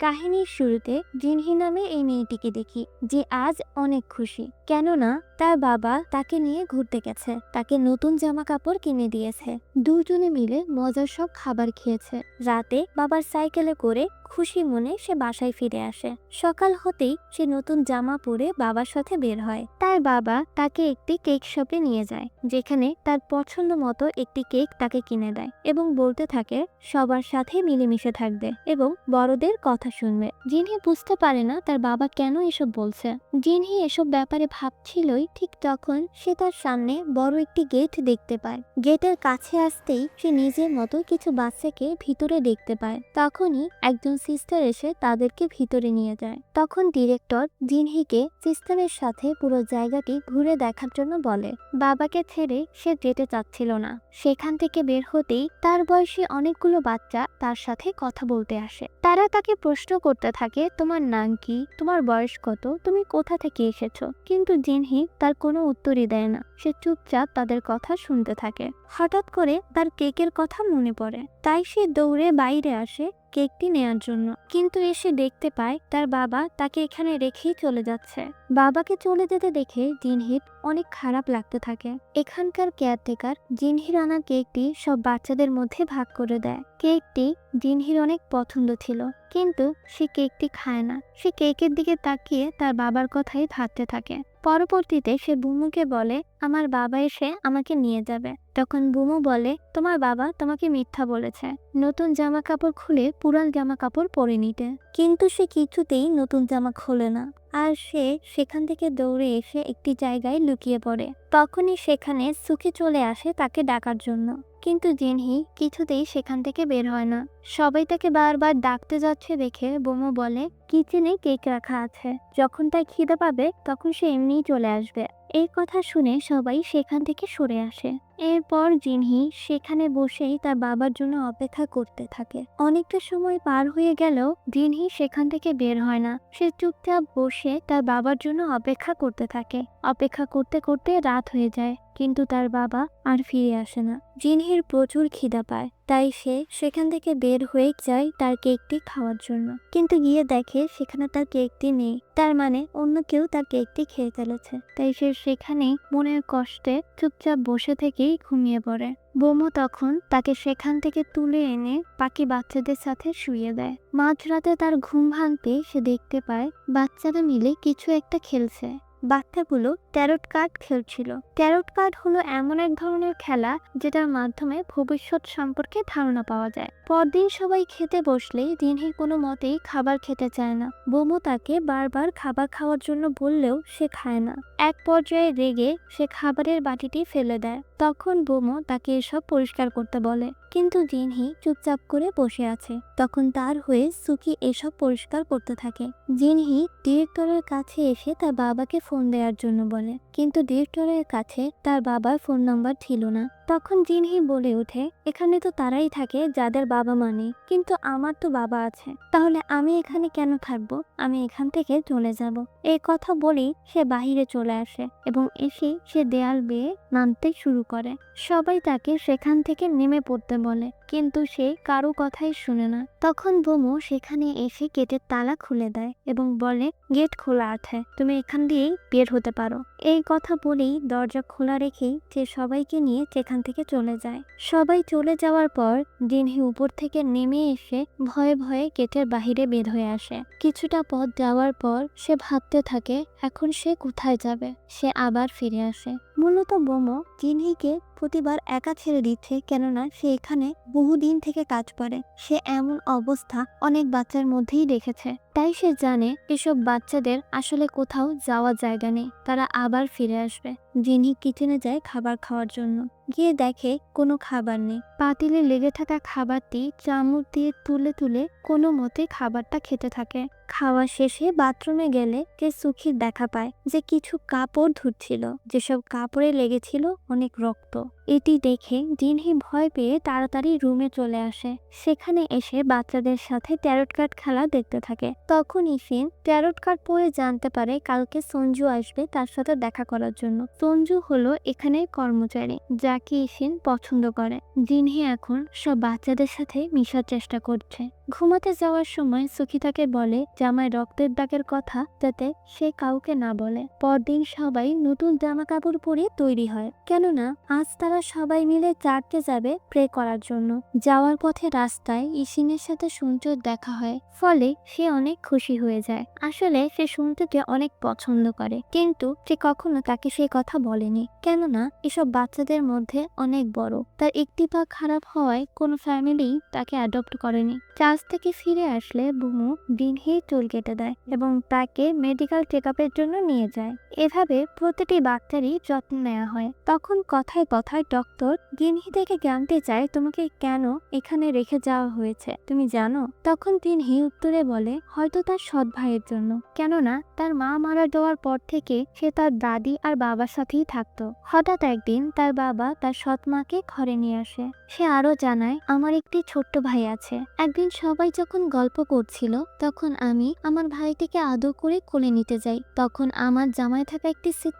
কাহিনীর শুরুতে জিনহি নামে এই মেয়েটিকে দেখি যে আজ অনেক খুশি। কেননা তার বাবা তাকে নিয়ে ঘুরতে গেছে। তাকে নতুন জামা কাপড় কিনে দিয়েছে। দুজনে মিলে মজার সব খাবার খেয়েছে। রাতে বাবার সাইকেলে করে খুশি মনে সে বাসায় ফিরে আসে। সকাল হতেই সে নতুন জামা পরে বাবার সাথে বের হয়। তার বাবা তাকে একটি কেক শপে নিয়ে যায়, যেখানে তার পছন্দ মতো একটি কেক তাকে কিনে দেয় এবং বলতে থাকে, সবার সাথে মিলেমিশে থাকবে এবং বড়দের কথা শুনবে। জিনহি বুঝতে পারে না তার বাবা কেন এসব বলছে। জিনহি এসব ব্যাপারে ভাবছিলই ঠিক তখন সে তার সামনে বড় একটি গেট দেখতে পায়। গেটের কাছে আসতেই সে নিজের মতো কিছু বাচ্চাকে ভিতরে দেখতে পায়। তখনই একজন সিস্টার এসে তাদেরকে ভিতরে নিয়ে যায়। তখন ডিরেক্টর জিনহিকে সিস্টারের সাথে পুরো জায়গাটি ঘুরে দেখার জন্য বলে, বাবাকে ছেড়ে সে যেতে চাচ্ছিল না। সেখান থেকে বের হতেই তার বয়সী অনেকগুলো বাচ্চা তার সাথে কথা বলতে আসে। তারা তাকে প্রশ্ন করতে থাকে, তোমার নাম কি? তোমার বয়স কত? তুমি কোথা থেকে এসেছ? কিন্তু জিনহি তার কোনো উত্তরই দেয় না। সে চুপচাপ তাদের কথা শুনতে থাকে। হঠাৎ করে তার কেকের কথা মনে পড়ে। তাই সে দৌড়ে বাইরে আসে কেকটি নেয়ার জন্য। কিন্তু এসে দেখতে পায় তার বাবা তাকে এখানে রেখেই চলে যাচ্ছে। বাবাকে চলে যেতে দেখে জিনহির অনেক খারাপ লাগতে থাকে। এখানকার কেয়ারটেকার জিনহির আনা কেকটি সব বাচ্চাদের মধ্যে ভাগ করে দেয়। কেকটি জিনহির অনেক পছন্দ ছিল, কিন্তু সে কেকটি খায় না। সে কেকের দিকে তাকিয়ে তার বাবার কথাই ভাবতে থাকে। পরবর্তীতে সে বুমুকে বলে আমার বাবা এসে আমাকে নিয়ে যাবে। তখন বুমু বলে, তোমার বাবা তোমাকে মিথ্যা বলেছে। নতুন জামা কাপড় খুলে পুরান জামা কাপড় পরে নিতে। কিন্তু সে কিছুতেই নতুন জামা খোলে না। আর সে সেখান থেকে দৌড়ে এসে একটি জায়গায় লুকিয়ে পড়ে। তখনই সেখানে সুখে চলে আসে তাকে ডাকার জন্য। কিন্তু জিনহি কিছুতেই সেখান থেকে বের হয় না। সবাই তাকে বারবার ডাকতে যাচ্ছে দেখে বোমো বলে, কিচেনে কেক রাখা আছে। যখন তার খিদে পাবে তখন সে এমনিই চলে আসবে। এই কথা শুনে সবাই সেখান থেকে সরে আসে। এরপর জিনহি সেখানে বসেই তার বাবার জন্য অপেক্ষা করতে থাকে। অনেকটা সময় পার হয়ে গেলেও জিনহি সেখান থেকে বের হয় না। সে চুপচাপ বসে তার বাবার জন্য অপেক্ষা করতে থাকে। অপেক্ষা করতে করতে রাত হয়ে যায়, কিন্তু তার বাবা আর ফিরে আসে না। জিনহির প্রচুর খিদা পায়, তাই সে সেখান থেকে বের হয়ে যায় তার কেকটি খাওয়ার জন্য। কিন্তু গিয়ে দেখে সেখানে তার কেকটি নেই, তার মানে অন্য কেউ তার কেকটি খেয়ে ফেলেছে। তাই সে সেখানেই মনের কষ্টে চুপচাপ বসে থেকেই ঘুমিয়ে পড়ে। বোমো তখন তাকে সেখান থেকে তুলে এনে পাখি বাচ্চাদের সাথে শুয়ে দেয়। মাঝরাতে তার ঘুম ভাঙতে সে দেখতে পায় বাচ্চারা মিলে কিছু একটা খেলছে। বাচ্চাগুলো ট্যারট কার্ড খেলছিল। ট্যারট কার্ড হলো এমন এক ধরনের খেলা যেটার মাধ্যমে ভবিষ্যৎ সম্পর্কে ধারণা পাওয়া যায়। পরদিন সবাই খেতে বসলে দিনহি কোনো মতেই খাবার খেতে চায় না। বোমো তাকে বারবার খাবার খাওয়ার জন্য বললেও সে খায় না। এক পর্যায়ে রেগে সে খাবারের বাটিটি ফেলে দেয়। তখন বোমো তাকে এসব পরিষ্কার করতে বলে। কিন্তু জিনহি চুপচাপ করে বসে আছে। তখন তার হয়ে সুকি এসব পরিষ্কার করতে থাকে। জিনহি ডিরেক্টরের কাছে এসে তার বাবাকে ফোন দেওয়ার জন্য বলে। কিন্তু ডিরেক্টরের কাছে তার বাবার ফোন নাম্বার ছিল না। তখন জিনহি বলে ওঠে, এখানে তো তারাই থাকে যাদের বাবা মা নেই, কিন্তু আমার তো বাবা আছে। তাহলে আমি এখানে কেন থাকব? আমি এখান থেকে চলে যাব। এই কথা বলেই সে বাহিরে চলে আসে এবং এসে সে দেয়াল বেয়ে নামতে শুরু করে। সবাই তাকে সেখান থেকে নেমে পড়তে বলে, কিন্তু সে কারও কথাই শুনে না। তখন বোমো সেখানে এসে গেটের তালা খুলে দেয় এবং বলে, গেট খোলা আছে, তুমি এখান দিয়েই বের হতে পারো। এই কথা বলেই দরজা খোলা রেখেই যে সবাইকে নিয়ে সেখান থেকে চলে যায়। সবাই চলে যাওয়ার পর জিনহি উপর থেকে নেমে এসে ভয়ে ভয়ে গেটের বাহিরে বের হয়ে আসে। কিছুটা পথ যাওয়ার পর সে ভাবতে থাকে, এখন সে কোথায় যাবে? সে আবার ফিরে আসে। মূলত বোমো জিনহিকে প্রতিবার একা ছেড়ে দিচ্ছে কেননা সে এখানে বহুদিন থেকে কাজ করে। সে এমন অবস্থা অনেক বাচ্চার মধ্যেই দেখেছে। তাই সে জানে এসব বাচ্চাদের আসলে কোথাও যাওয়ার জায়গা নেই। তারা আবার ফিরে আসবে। জিনহি কিচেনে যায় খাবার খাওয়ার জন্য। গিয়ে দেখে কোনো খাবার নেই। পাতিলে লেগে থাকা খাবারটি চামচ দিয়ে তুলে তুলে কোনো মতে খাবারটা খেতে থাকে। খাওয়া শেষে বাথরুমে গেলে যে সুখীর দেখা পায় যে কিছু কাপড় ধুচ্ছিল। যেসব কাপড়ে লেগেছিল অনেক রক্ত। এটি দেখে জিনহি ভয় পেয়ে তাড়াতাড়ি রুমে চলে আসে। সেখানে এসে বাচ্চাদের সাথে ট্যারট কার্ড খেলা দেখতে থাকে। তখন ইফিন ট্যারট কার্ড পড়ে জানতে পারে কালকে সঞ্জু আসবে তার সাথে দেখা করার জন্য। সঞ্জু হলো এখানে কর্মচারী, যাকে ইফিন পছন্দ করে। জিনহি এখন সব বাচ্চাদের সাথে মিশার চেষ্টা করছে। ঘুমাতে যাওয়ার সময় সুখিতাকে বলে জামায় রক্তের দাগের কথা যাতে সে কাউকে না বলে। পরদিন সবাই নতুন জামা কাপড় পরে তৈরি হয়। কেননা, আজ তারা সবাই মিলে চার্চে যাবে প্রে করার জন্য। যাওয়ার পথে রাস্তায় ইসিনের সাথে সূর্যর দেখা হয়, ফলে সে অনেক খুশি হয়ে যায়। আসলে সে সূর্যকে অনেক পছন্দ করে, কিন্তু সে কখনো তাকে সেই কথা বলেনি। কেননা, এসব বাচ্চাদের মধ্যে অনেক বড়। তার একটি পা খারাপ হওয়ায় কোনো ফ্যামিলি তাকে অ্যাডপ্ট করেনি। চার্চ থেকে ফিরে আসলে বুমু দিনহেই চুল কেটে দেয় এবং তাকে মেডিকেল চেক জন্য নিয়ে যায়। এভাবে প্রতিটি বাচ্চারই যত্ন নেওয়া হয়। তখন কথায় কথায় ডক্টর দিনহি থেকে জানতে চায় তোমাকে কেন এখানে রেখে যাওয়া হয়েছে। তুমি জানো? তখন দিনহি উত্তরে বলে, হয়তো তার সৎ ভাইয়ের জন্য। কেননা তার মা মারা যাওয়ার পর থেকে সে তার দাদি আর বাবার সাথেই থাকতো। হঠাৎ একদিন তার বাবা তার সৎ মাকে ঘরে নিয়ে আসে। সে আরও জানায়, আমার একটি ছোট্ট ভাই আছে। একদিন সবাই যখন গল্প করছিল, তখন আমি আমার ভাইটিকে আদর করে কোলে নিতে যাই। তখন আমার জামায় থাকা একটি সিট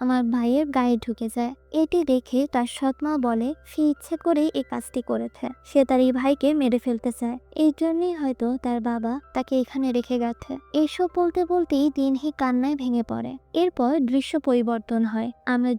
আমার ভাইয়ের গায়ে ঢুকে যায়। এটি দেখে তার সৎমা বলে সে ইচ্ছে করেই এই কাজটি করেছে। সে তার এই ভাইকে মেরে ফেলতে চায় এই জন্যই হয়তো তার বাবা তাকে এখানে রেখে গেছে। এসব বলতে বলতেই দিনহি কান্নায় ভেঙে পড়ে। এরপর দৃশ্য পরিবর্তন হয়। আমরা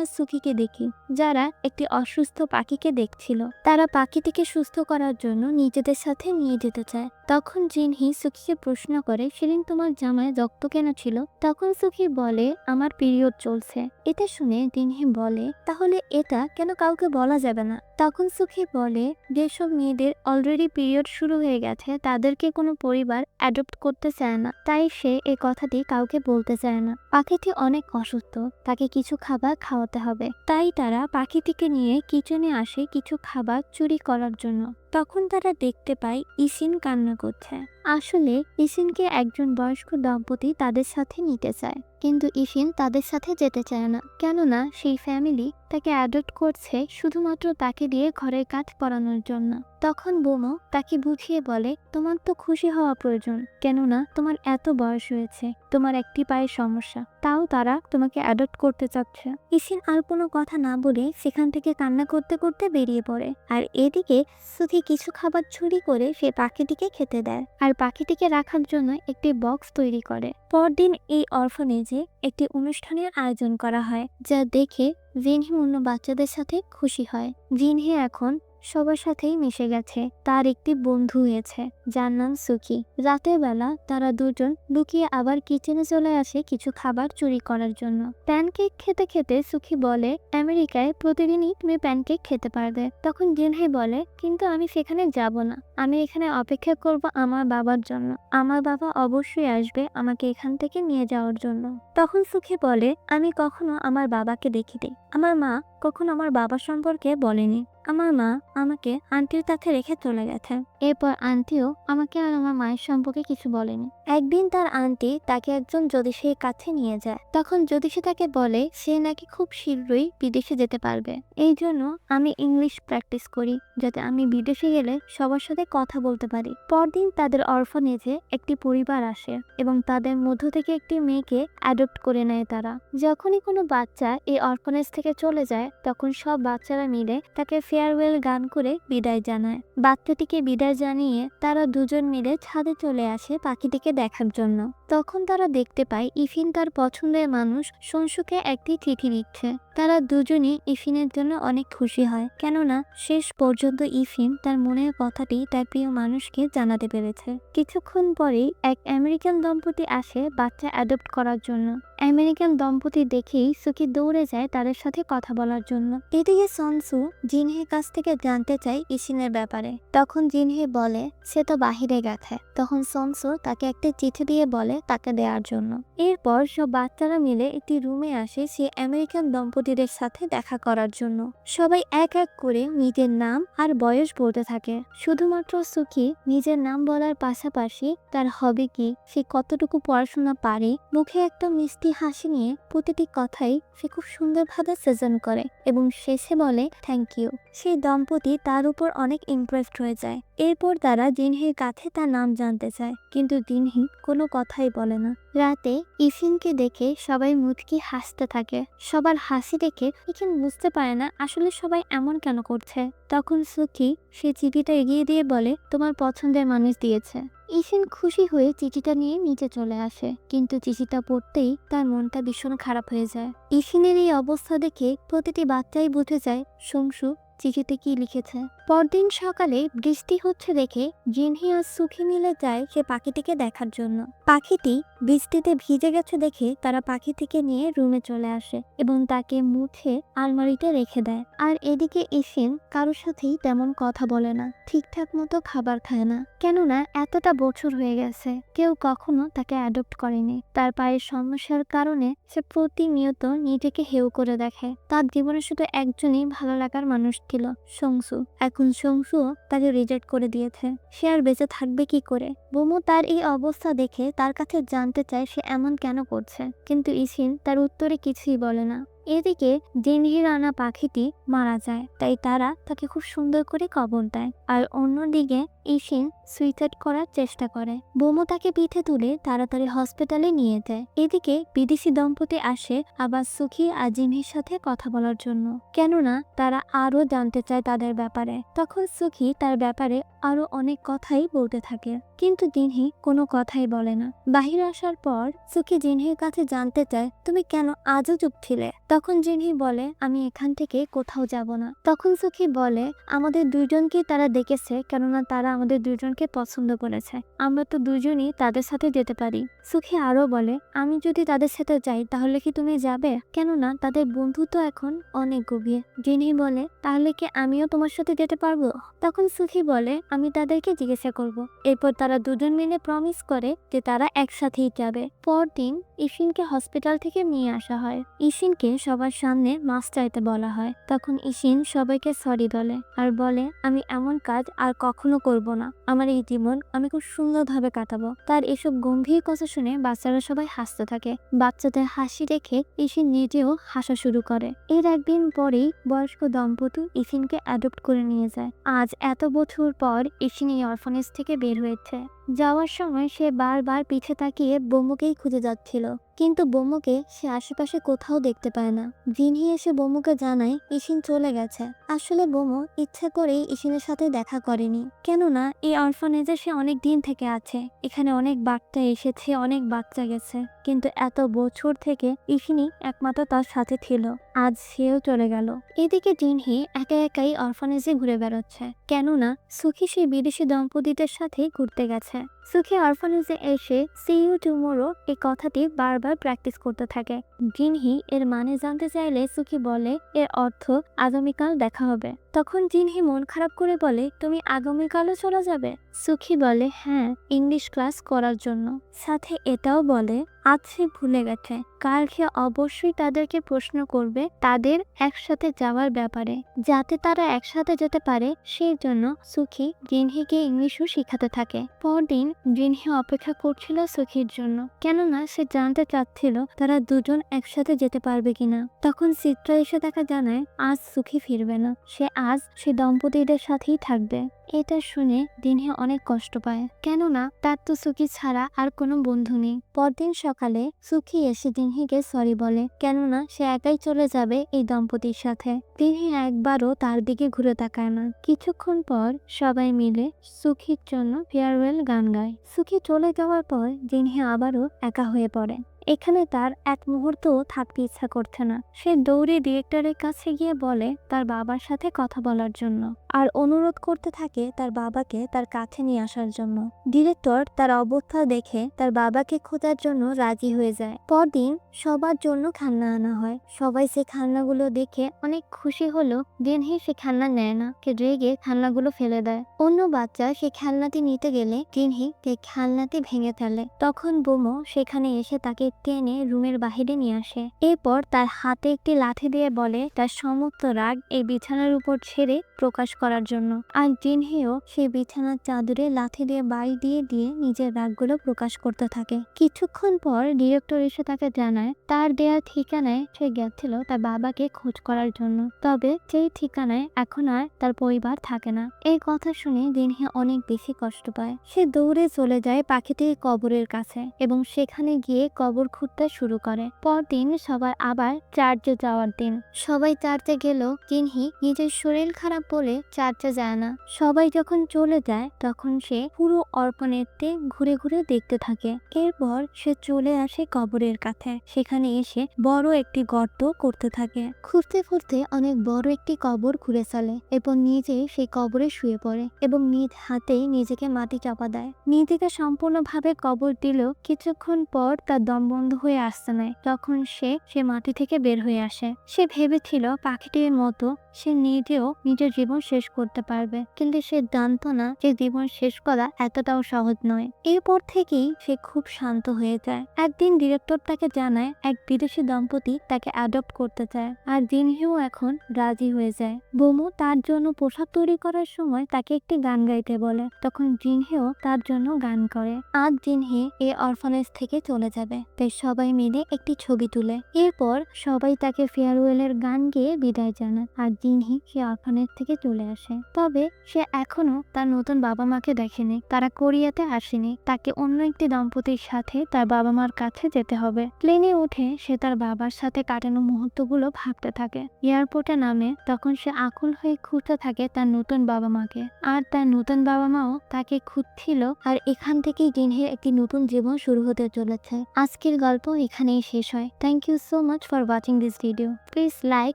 আর সুখিকে দেখি, যারা একটি অসুস্থ পাখিকে দেখছিল। তারা পাখিটিকে সুস্থ করার জন্য নিজেদের সাথে নিয়ে যেতে চায়। তখন জিনহি সুখিকে প্রশ্ন করে, সেদিন তোমার জামায় রক্ত কেন ছিল? তখন সুখি বলে, আমার পিরিয়ড চলছে। এটা শুনে দিনহি বলে, তাহলে এটা কেন কাউকে বলা যাবে না? তখন সুখী বলে, যেসব মেয়েদের অলরেডি পিরিয়ড শুরু হয়ে গেছে, তাদেরকে কোনো পরিবার অ্যাডপ্ট করতে চায় না। তাই সে এই কথাটি কাউকে বলতে চায় না। পাখিটি অনেক অসুস্থ, তাকে কিছু খাবার খাওয়াতে হবে। তাই তারা পাখিটিকে নিয়ে কিচেনে আসে কিছু খাবার চুরি করার জন্য। তখন তারা দেখতে পায় ইসিন কান্না করছে। আসলে ইসিনকে একজন বয়স্ক দম্পতি তাদের সাথে নিতে চায়, কিন্তু ইফিন তাদের সাথে যেতে চায় না। কেননা সেই ফ্যামিলি তাকে অ্যাডপ্ট করছে শুধুমাত্র তাকে দিয়ে ঘরের কাজ করানোর জন্য। তখন বোমো তাকে বুঝিয়ে বলে, তোমার তো খুশি হওয়া প্রয়োজন, কেননা তোমার এত বয়স হয়েছে, তোমার একটি পায়ের সমস্যা। তাও তারা তোমাকে অ্যাডপ্ট করতে চাচ্ছে। ইসিন আর কোনো কথা না বলে সেখান থেকে কান্না করতে করতে বেরিয়ে পড়ে। আর এদিকে সুধি কিছু খাবার চুরি করে সে পাখিটিকে খেতে দেয় আর পাখিটিকে রাখার জন্য একটি বক্স তৈরি করে। পরদিন এই অরফানেজে একটি অনুষ্ঠানের আয়োজন করা হয়, যা দেখে জিনহি অন্য বাচ্চাদের সাথে খুশি হয়। জিনহি এখন সবার সাথেই মিশে গেছে। তার একটি বন্ধু হয়েছে, যার নাম সুকি। রাতের বেলা তারা দুজন লুকিয়ে আবার কিচেনে চলে আসে কিছু খাবার চুরি করার জন্য। প্যানকেক খেতে খেতে সুখী বলে, আমেরিকায় প্রতিদিনই তুমি প্যানকেক খেতে পারবে। তখন জিনহি বলে, কিন্তু আমি সেখানে যাব না। আমি এখানে অপেক্ষা করব আমার বাবার জন্য। আমার বাবা অবশ্যই আসবে আমাকে এখান থেকে নিয়ে যাওয়ার জন্য। তখন সুখী বলে, আমি কখনো আমার বাবাকে দেখিনি। আমার মা কখনো আমার বাবা সম্পর্কে বলেনি। আমার মা আমাকে আন্টির কাছে রেখে চলে গেছে। এরপর আন্টিও আমাকে আর আমার মায়ের সম্পর্কে কিছু বলেনি। একদিন তার আন্টি তাকে একজন জ্যোতিষীর কাছে নিয়ে যায়। তখন জ্যোতিষী তাকে বলে, সে নাকি খুব শীঘ্রই বিদেশে যেতে পারবে। এই জন্য আমি ইংলিশ প্র্যাকটিস করি, যাতে আমি বিদেশে গেলে সবার সাথে কথা বলতে পারি। পরদিন তাদের অরফানেজে একটি পরিবার আসে এবং তাদের মধ্য থেকে একটি মেয়েকে অ্যাডপ্ট করে নেয় তারা। যখনই কোনো বাচ্চা এই অরফানেজ থেকে চলে যায়, তখন সব বাচ্চারা মিলে তাকে ফেয়ারওয়েল গান করে বিদায় জানায়। বাচ্চাটিকে বিদায় জানিয়ে তারা দুজন মিলে ছাদে চলে আসে পাখিটিকে দেখার জন্য। তখন তারা দেখতে পায় ইফিন তার পছন্দের মানুষ সনসুকে একটি চিঠি দিচ্ছে। তারা দুজনই ইফিনের জন্য অনেক খুশি হয়, কেননা শেষ পর্যন্ত ইফিন তার মনের কথাটি তার প্রিয় মানুষকে জানাতে পেরেছে। কিছুক্ষণ পরেই এক আমেরিকান দম্পতি আসে বাচ্চা অ্যাডপ্ট করার জন্য। আমেরিকান দম্পতি দেখেই সুকি দৌড়ে যায় তাদের সাথে কথা বলার জন্য। এদিকে সনসু জিনহের কাছ থেকে জানতে চায় ইসিনের ব্যাপারে। তখন জিনহে বলে, সে তো বাহিরে গেছে। তখন সনসু তাকে একটা চিঠি দিয়ে বলে তাকে দেওয়ার জন্য। এরপর সব বাচ্চারা মিলে একটি রুমে আসে সে আমেরিকান দম্পতিদের সাথে দেখা করার জন্য। সবাই এক এক করে নিজের নাম আর বয়স বলতে থাকে। শুধুমাত্র সুকি নিজের নাম বলার পাশাপাশি তার হবি কি, সে কতটুকু পড়াশোনা পারে, মুখে একটা মিষ্টি প্রতিটি হাসি নিয়ে প্রতিটি কথাই সে খুব সুন্দরভাবে সেজন করে এবং শেষে বলে থ্যাংক ইউ সেই দম্পতি তার উপর অনেক ইমপ্রেসড হয়ে যায়। এরপর তারা দিনহির কাছে তার নাম জানতে চায়, কিন্তু দিনহি কোনো কথাই বলে না। রাতে ইফিনকে দেখে সবাই মুচকি হাসতে থাকে। সবার হাসি দেখে ইফিন বুঝতে পারে না আসলে সবাই এমন কেন করছে। তখন সুখী সে চিঠিটা এগিয়ে দিয়ে বলে, তোমার পছন্দের মানুষ দিয়েছে। ইফিন খুশি হয়ে চিঠিটা নিয়ে নিচে চলে আসে। কিন্তু চিঠিটা পড়তেই তার মনটা ভীষণ খারাপ হয়ে যায়। ঈশিনের এই অবস্থা দেখে প্রতিটি বাচ্চাই বুঝে যায় সংসু চিঠিতে কি লিখেছে? পরদিন সকালে বৃষ্টি হচ্ছে দেখে জিনহি আর সুখী মিলে যায় সে পাখিটিকে দেখার জন্য। পাখিটি বৃষ্টিতে ভিজে গেছে দেখে তারা পাখিটিকে নিয়ে রুমে চলে আসে এবং তাকে মুছে আলমারিতে রেখে দেয়। আর এদিকে ইসিন কারোর সাথেই তেমন কথা বলে না, ঠিকঠাক মতো খাবার খায় না। কেননা এতটা বছর হয়ে গেছে, কেউ কখনো তাকে অ্যাডপ্ট করেনি। তার পায়ের সমস্যার কারণে সে প্রতিনিয়ত নিজেকে হেউ করে দেখে। তার জীবনে শুধু একজনই ভালো লাগার মানুষ ছিল সংসু এখন সংসুও তাকে রিজেক্ট করে দিয়েছে। সে আর বেঁচে থাকবে কি করে? বোমো তার এই অবস্থা দেখে তার কাছে জানতে চায় সে এমন কেন করছে। কিন্তু ইসিন তার উত্তরে কিছুই বলে না। এদিকে জেনগির আনা পাখিটি মারা যায়, তাই তারা তাকে খুব সুন্দর করে কবর দেয়। আর অন্যদিকে ইসিন সুইসাইড করার চেষ্টা করে। বোমো তাকে পিঠে তুলে তাড়াতাড়ি হসপিটালে নিয়ে যায়। এদিকে বিদেশি দম্পতি আসে আবার সুখী আর জিনহির সাথে কথা বলার জন্য। কেননা তারা আরও জানতে চায় তাদের ব্যাপারে। তখন সুখী তার ব্যাপারে আরও অনেক কথাই বলতে থাকে। কিন্তু জিনহি কোনো কথাই বলে না। বাহির আসার পর সুখী জিনহির কাছে জানতে চায়, তুমি কেন আজও চুপ ছিলে? তখন জিনহি বলে, আমি এখান থেকে কোথাও যাব না। তখন সুখী বলে, আমাদের দুইজনকে তারা দেখেছে, কেননা তারা আমাদের দুইজনকে পছন্দ করেছে। আমরা তো দুজনই তাদের সাথে যেতে পারি। সুখী আরও বলে, আমি যদি তাদের সাথে যাই, তাহলে কি তুমি যাবে? কেননা তাদের বন্ধুত্ব এখন অনেক গভীর। জিনহি বলে, তাহলে কি আমিও তোমার সাথে যেতে পারব? তখন সুখী বলে, আমি তাদেরকে জিজ্ঞাসা করব। এরপর তারা দুজন মিলে প্রমিস করে যে তারা একসাথেই যাবে। পরদিন ইশিনকে হসপিটাল থেকে নিয়ে আসা হয়। ইশিনকে সবার সামনে মাছ চাইতে বলা হয়। তখন ইশিন সবাইকে সরি বলে আর বলে, আমি এমন কাজ আর কখনো করব না। আমার এই জীবন আমি খুব সুন্দরভাবে কাটাবো। তার এসব গম্ভীর কথা শুনে বাচ্চারা সবাই হাসতে থাকে। বাচ্চাদের হাসি দেখে ইশিন নিজেও হাসা শুরু করে। এর একদিন পরেই বয়স্ক দম্পতি ইশিনকে অ্যাডপ্ট করে নিয়ে যায়। আজ এত বছর পর ইশিন এই অরফানেজ থেকে বের হয়েছে। যাওয়ার সময় সে বারবার পিছে তাকিয়ে বোমোকেই খুঁজে যাচ্ছিল। কিন্তু বোমোকে সে আশেপাশে কোথাও দেখতে পায় না। জিনহি এসে বোমোকে জানায়, ইশিন চলে গেছে। আসলে বোমো ইচ্ছা করেই ইশিনের সাথে দেখা করেনি। কেননা, এই অরফানেজে সে অনেক দিন থেকে আছে। এখানে অনেক বাচ্চা এসেছে, অনেক বাচ্চা গেছে কিন্তু এত বছর থেকে ইশিনই একমাত্র তার সাথে ছিল। আজ সেও চলে গেল। এদিকে জিনহি একা একাই অরফানেজে ঘুরে বেড়াচ্ছে। কেননা সুখী সেই বিদেশি দম্পতিদের সাথে ঘুরতে গেছে। সুখী অরফানেজে এসে সি ইউ টুমোরো এই কথাটি বারবার প্র্যাকটিস করতে থাকে। জিনহি এর মানে জানতে চাইলে সুখী বলে, এর অর্থ, আগামীকাল দেখা হবে। তখন জিনহি মন খারাপ করে বলে, তুমি আগামীকালও চলে যাবে? সুখী বলে হ্যাঁ ইংলিশ ক্লাস করার জন্য। সাথে এটাও বলে, আজ সে ভুলে গেছে। কাল সে অবশ্যই তাদেরকে প্রশ্ন করবে তাদের একসাথে যাওয়ার ব্যাপারে। যাতে তারা একসাথে যেতে পারে, সেই জন্য সুখী জিনহিকে ইংলিশও শিখাতে থাকে। পরদিন জিনহি অপেক্ষা করছিল সুখীর জন্য। কেননা সে জানতে চাচ্ছিল তারা দুজন একসাথে যেতে পারবে কিনা। তখন চিত্রা এসে দেখা জানায়, আজ সুখী ফিরবে না। সে আজ সে দম্পতিদের সাথেই থাকবে। এটা শুনে দিনহি অনেক কষ্ট পায়। কেননা, তার তো সুখী ছাড়া আর কোনো বন্ধু নেই। পরদিন সকালে সুখী এসে দিনহিকে সরি বলে, কেননা, সে একাই চলে যাবে এই দম্পতির সাথে। দিনহি একবারও তার দিকে ঘুরে তাকায় না। কিছুক্ষণ পর সবাই মিলে সুখীর জন্য ফেয়ারওয়েল গান গায়। সুখী চলে যাওয়ার পর দিনহি আবারও একা হয়ে পড়ে। এখানে তার এক মুহূর্তও থাকতে ইচ্ছা করছে না। সে দৌড়ে ডিরেক্টরের কাছে গিয়ে বলে তার বাবার সাথে কথা বলার জন্য আর অনুরোধ করতে থাকে তার বাবাকে তার কাছে নিয়ে আসার জন্য। ডিরেক্টর তার অবস্থা দেখে তার বাবাকে খোঁজার জন্য রাজি হয়ে যায়। পরদিন সবার জন্য খান্না আনা হয়। সবাই সে খান্নাগুলো দেখে অনেক খুশি হলো। দিনহি সে খান্না নেয় না। কে রেগে খান্নাগুলো ফেলে দেয়। অন্য বাচ্চা সে খেলনাটি নিতে গেলে দিনহি সে খেলনাটি ভেঙে ফেলে। তখন বোমো সেখানে এসে তাকে টেনে রুমের বাহিরে নিয়ে আসে। এরপর তার হাতে একটি লাঠি দিয়ে বলে তার সমস্ত রাগ এই বিছানার উপর ছেড়ে প্রকাশ করার জন্য। আর জিনহিও সেই বিছানার চাদরে লাঠি দিয়ে বাড়ি দিয়ে দিয়ে নিজের রাগগুলো প্রকাশ করতে থাকে। কিছুক্ষণ পর ডিরেক্টর এসে তাকে জানায়, তার দেয়া ঠিকানায় সে গেছিল তার বাবাকে খোঁজ করার জন্য। তবে সেই ঠিকানায় এখন আর তার পরিবার থাকে না। এই কথা শুনে দিনহি অনেক বেশি কষ্ট পায়। সে দৌড়ে চলে যায় পাখিটির কবরের কাছে এবং সেখানে গিয়ে কবর খুঁড়তে শুরু করে। পরদিন সবার আবার চার্চে যাওয়ার দিন। সবাই চার্চে গেল জিনহি নিজের শরীর খারাপ বলে চার্চে যায় না। সবাই যখন চলে যায়, তখন সে পুরো অর্পণেতে ঘুরে ঘুরে দেখতে থাকে। এরপর সে চলে আসে কবরের কাছে। সেখানে এসে বড় একটি গর্ত করতে থাকে। খুঁজতে খুঁজতে অনেক বড় একটি কবর খুঁড়ে চলে এবং নিজে সেই কবরে শুয়ে পড়ে এবং নিজ হাতেই নিজেকে মাটি চাপা দেয়। নিজেকে সম্পূর্ণভাবে কবর দিল কিছুক্ষণ পর তার দম বন্ধ হয়ে আসতে নেয় তখন সে সে মাটি থেকে বের হয়ে আসে। সে ভেবেছিল পাখিটির মতো সে নিজেও নিজের জীবন শেষ করতে পারবে। কিন্তু সে জানতো না যে জীবন শেষ করা এতটাও সহজ নয়। এরপর থেকেই সে খুব শান্ত হয়ে যায়। একদিন ডিরেক্টর তাকে জানায়, এক বিদেশি দম্পতি তাকে অ্যাডপ্ট করতে চায়। আর জিনহিও এখন রাজি হয়ে যায়। বোমো তার জন্য পোশাক তৈরি করার সময় তাকে একটি গান গাইতে বলে। তখন জিনহেও তার জন্য গান করে। আজ জিনহে এই অরফানেজ থেকে চলে যাবে। তাই সবাই মিলে একটি ছবি তুলে। এরপর সবাই তাকে ফেয়ারওয়েলের গান গেয়ে বিদায় জানায়। আর জিনহি সে অরফানেজ থেকে চলে আসে। তবে সে এখনও তার নতুন বাবা মাকে দেখেনি। তারা কোরিয়াতে আসেনি। তাকে অন্য একটি দম্পতির সাথে তার বাবা মার কাছে যেতে হবে। প্লেনে উঠে সে তার বাবার সাথে কাটানো মুহূর্তগুলো ভাবতে থাকে। এয়ারপোর্টে নামে তখন সে আকুল হয়ে খুঁজতে থাকে তার নতুন বাবা মাকে আর তার নতুন বাবা মাও তাকে খুঁজছিল আর এখান থেকেই জিনহের একটি নতুন জীবন শুরু হতে চলেছে। আজকের গল্প এখানেই শেষ হয়। Thank you so much for watching this video please like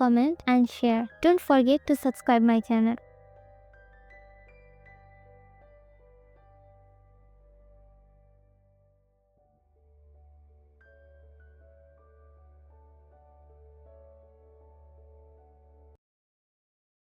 comment and share Don't forget to subscribe my channel.